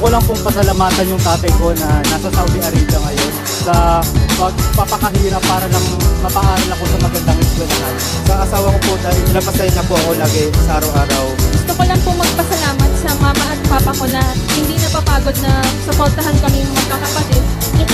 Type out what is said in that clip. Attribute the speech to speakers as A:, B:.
A: Gusto ko lang pong pasalamatan yung tatay ko na nasa Saudi Arabia ngayon sa pagpapakahirap para lang mapaaral ako sa magandang eskwelahan.
B: Sa asawa ko po dahil napasaya na po ako lagi sa araw-araw.
C: Gusto ko lang po magpasalamat sa mama at papa ko na hindi napapagod na suportahan kami magkakapatid.
D: Keep